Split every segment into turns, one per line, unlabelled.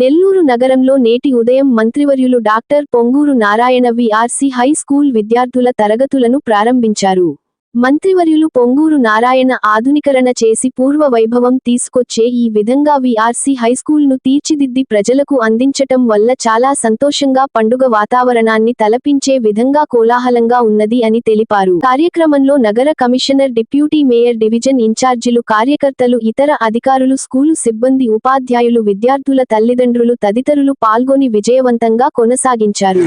నెల్లూరు నగరంలో నేటి ఉదయం మంత్రివర్యులు doctor Ponguru Narayana VRC high school విద్యార్థుల తరగతులను ప్రారంభించారు. మంత్రివర్యులు పొంగూరు నారాయణ ఆధునికరణ చేసి పూర్వ వైభవం తీసుకొచ్చే ఈ విధంగా విఆర్సి హైస్కూల్ను తీర్చిదిద్ది ప్రజలకు అందించటం వల్ల చాలా సంతోషంగా పండుగ వాతావరణాన్ని తలపించే విధంగా కోలాహలంగా ఉన్నది అని తెలిపారు. కార్యక్రమంలో నగర కమిషనర్ డిప్యూటీ మేయర్ డివిజన్ ఇన్ఛార్జీలు కార్యకర్తలు ఇతర అధికారులు స్కూలు సిబ్బంది ఉపాధ్యాయులు విద్యార్థుల తల్లిదండ్రులు తదితరులు పాల్గొని విజయవంతంగా కొనసాగించారు.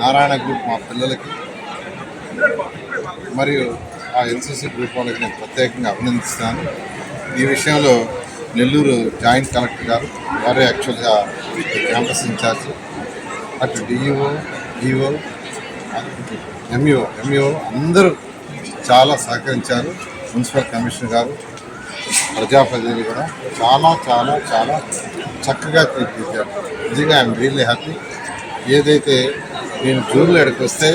నారాయణ గ్రూప్ మా పిల్లలకి మరియు ఆ ఎన్సీసీ గ్రూప్ వాళ్ళకి నేను ప్రత్యేకంగా అభినందిస్తాను. ఈ విషయంలో నెల్లూరు జాయింట్ కలెక్టర్ గారు వారే యాక్చువల్గా క్యాంపస్ ఇన్ఛార్జ్. అటు డిఈఓ డిఓ ఎంఈఓ ఎంఈఓ అందరూ చాలా సహకరించారు. మున్సిపల్ కమిషనర్ గారు ప్రజాప్రతినిధులు కూడా చాలా చాలా చాలా చక్కగా తీర్చిదిద్దారు. నిజంగా ఐఎమ్ రియల్లీ హ్యాపీ. ఏదైతే నేను జూన్లో ఇక్కడికి వస్తే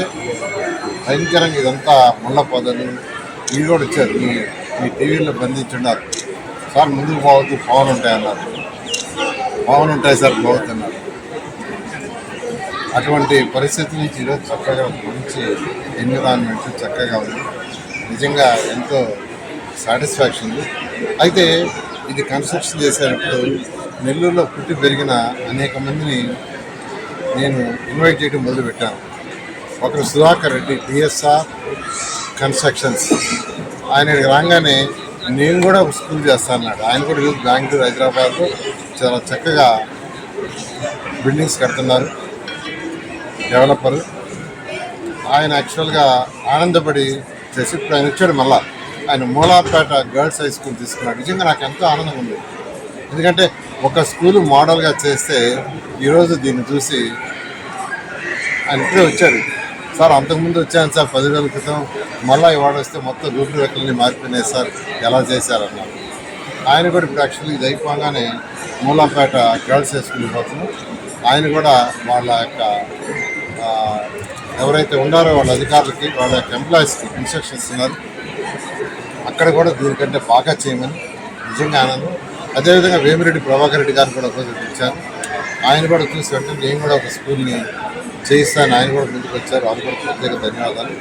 భయంకరంగా ఇదంతా ముళ్ళ పొదలు ఇవి కూడా వచ్చారు మీ మీ టీవీలో బంధించున్నారు. సార్ ముందుకు పోవద్దు పవన్ ఉంటాయన్నారు. పవన్ ఉంటాయి సార్ పోవద్దన్నారు. అటువంటి పరిస్థితి నుంచి ఈరోజు చక్కగా మంచి ఎన్విరాన్మెంట్ చక్కగా ఉంది. నిజంగా ఎంతో సాటిస్ఫాక్షన్ ఉంది. అయితే ఇది కన్స్ట్రక్షన్ చేసేటప్పుడు నెల్లూరులో పుట్టి పెరిగిన అనేక మందిని నేను ఇన్వైట్ చేయడం మొదలుపెట్టాను. ఒకరు సుధాకర్ రెడ్డి డిఎస్ఆర్ కన్స్ట్రక్షన్స్ ఆయన రాగానే నేను కూడా స్కూల్ చేస్తాను అన్నాడు. ఆయన కూడా ఈరోజు బెంగళూరు హైదరాబాద్లో చాలా చక్కగా బిల్డింగ్స్ కడుతున్నారు. డెవలపర్ ఆయన యాక్చువల్గా ఆనందపడి చేసి ఇప్పుడు ఆయన వచ్చాడు మళ్ళా. ఆయన మూలాపేట గర్ల్స్ హై స్కూల్ తీసుకున్నాడు. నిజంగా నాకు ఎంతో ఆనందం ఉంది. ఎందుకంటే ఒక స్కూల్ మోడల్గా చేస్తే ఈరోజు దీన్ని చూసి ఆయన ఇప్పుడే వచ్చాడు. సార్ అంతకుముందు వచ్చాను సార్ పది రోజుల క్రితం. మళ్ళీ ఇవాడ వస్తే మొత్తం రూపురేఖలన్నీ మారిపోయినాయి సార్. ఎలా చేశారన్నారు ఆయన కూడా ఇప్పుడు యాక్చువల్లీ ఇది అయిపోగానే మూలాపేట గర్ల్స్ హై స్కూల్ ఆయన కూడా వాళ్ళ యొక్క ఎవరైతే ఉన్నారో వాళ్ళ అధికారులకి వాళ్ళ యొక్క ఎంప్లాయీస్కి ఇన్స్ట్రక్షన్స్ ఇస్తున్నారు. అక్కడ కూడా దీనికంటే బాగా చేయమని నిజంగా ఆనందం. అదేవిధంగా వేమిరెడ్డి ప్రభాకర్ రెడ్డి గారు కూడా ఒకరోజు ఇచ్చారు ఆయన కూడా చూసి వెంటనే నేను కూడా ఒక స్కూల్ని చేయిస్తాను. ఆయన కూడా ముందుకు వచ్చారు. అది కూడా ప్రత్యేక ధన్యవాదాలు.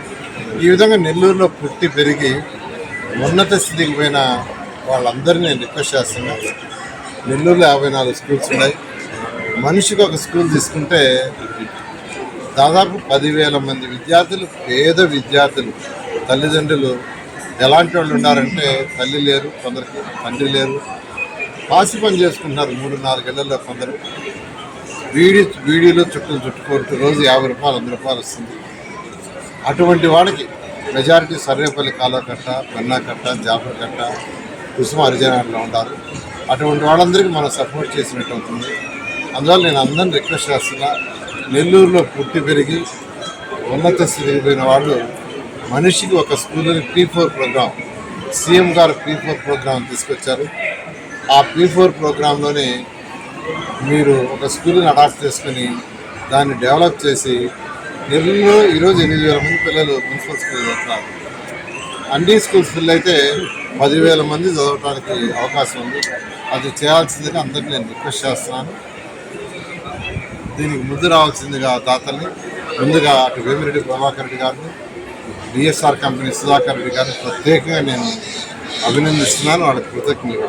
ఈ విధంగా నెల్లూరులో పుట్టి పెరిగి ఉన్నత స్థితికి పోయిన వాళ్ళందరినీ నేను రిక్వెస్ట్ చేస్తున్నా. నెల్లూరులో యాభై నాలుగు స్కూల్స్ ఉన్నాయి. మనిషికి ఒక స్కూల్ తీసుకుంటే దాదాపు పదివేల మంది విద్యార్థులు పేద విద్యార్థులు తల్లిదండ్రులు ఎలాంటి వాళ్ళు ఉన్నారంటే తల్లి లేరు కొందరికి తండ్రి లేరు. పాసి పని చేసుకుంటున్నారు మూడు నాలుగేళ్ళలో కొందరు. వీడి వీడియోలో చుట్టూ చుట్టుకుంటూ రోజు యాభై రూపాయలు వంద రూపాయలు వస్తుంది. అటువంటి వాడికి మెజారిటీ సర్వేపల్లి కాలకట్ట పెన్నాకట్ట జాఫర్కట్ట కుసుమ హరిజనాల్లో ఉంటారు అటువంటి వాళ్ళందరికీ మనం సపోర్ట్ చేసినట్టు అవుతుంది. అందువల్ల నేను అందరిని రిక్వెస్ట్ చేస్తున్నా నెల్లూరులో పుట్టి పెరిగి ఉన్నత స్థితికి పోయిన వాళ్ళు మనిషికి ఒక స్కూల్ని పీ ఫోర్ ప్రోగ్రాం సీఎం గారు పీ ఫోర్ ప్రోగ్రాం తీసుకొచ్చారు. ఆ పీ ఫోర్ ప్రోగ్రాంలోనే మీరు ఒక స్కూల్ని అడాప్ట్ చేసుకొని దాన్ని డెవలప్ చేసి నెల్లూరులో ఈరోజు ఎనిమిది వేల మంది పిల్లలు మున్సిపల్ స్కూల్ చదువుతున్నారు అన్ని స్కూల్స్ పిల్లలు అయితే పదివేల మంది చదవటానికి అవకాశం ఉంది. అది చేయాల్సిందిగా అందరినీ నేను రిక్వెస్ట్ చేస్తున్నాను. దీనికి ముందు రావాల్సిందిగా దాతల్ని ముందుగా అటు వేమిరెడ్డి ప్రభాకర్ రెడ్డి గారిని డిఎస్ఆర్ కంపెనీ సుధాకర్ రెడ్డి గారిని ప్రత్యేకంగా నేను అభినందిస్తున్నాను. వాళ్ళకి కృతజ్ఞతలు.